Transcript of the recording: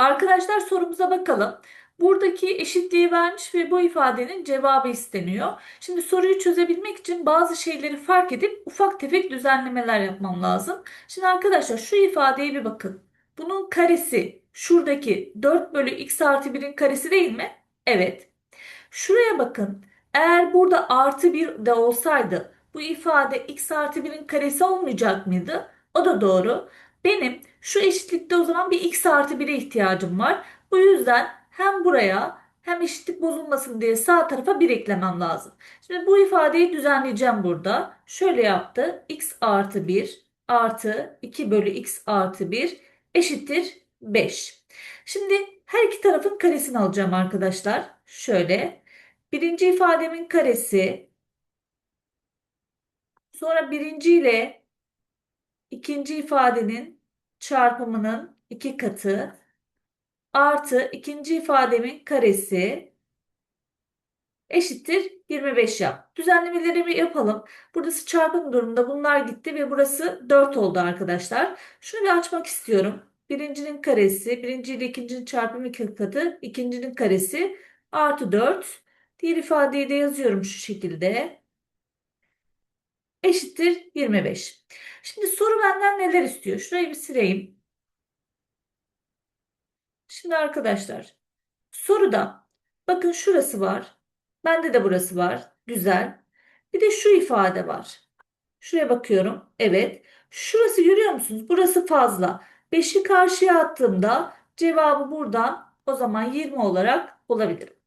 Arkadaşlar sorumuza bakalım. Buradaki eşitliği vermiş ve bu ifadenin cevabı isteniyor. Şimdi soruyu çözebilmek için bazı şeyleri fark edip ufak tefek düzenlemeler yapmam lazım. Şimdi arkadaşlar şu ifadeye bir bakın. Bunun karesi şuradaki 4 bölü x artı 1'in karesi değil mi? Evet. Şuraya bakın. Eğer burada artı 1 de olsaydı bu ifade x artı 1'in karesi olmayacak mıydı? O da doğru. Benim şu eşitlikte o zaman bir x artı 1'e ihtiyacım var. Bu yüzden hem buraya hem eşitlik bozulmasın diye sağ tarafa 1 eklemem lazım. Şimdi bu ifadeyi düzenleyeceğim burada. Şöyle yaptı. x artı 1 artı 2 bölü x artı 1 eşittir 5. Şimdi her iki tarafın karesini alacağım arkadaşlar. Şöyle. Birinci ifademin karesi. Sonra birinci ile ikinci ifadenin çarpımının iki katı artı ikinci ifademin karesi eşittir 25 yap. Düzenlemeleri yapalım. Burası çarpım durumunda bunlar gitti ve burası 4 oldu arkadaşlar. Şunu bir açmak istiyorum. Birincinin karesi, birinci ile ikincinin çarpımı iki katı, ikincinin karesi artı 4. Diğer ifadeyi de yazıyorum şu şekilde. Eşittir 25. Şimdi soru benden neler istiyor? Şurayı bir sileyim. Şimdi arkadaşlar soruda bakın şurası var. Bende de burası var. Güzel. Bir de şu ifade var. Şuraya bakıyorum. Evet. Şurası görüyor musunuz? Burası fazla. 5'i karşıya attığımda cevabı buradan o zaman 20 olarak bulabilirim.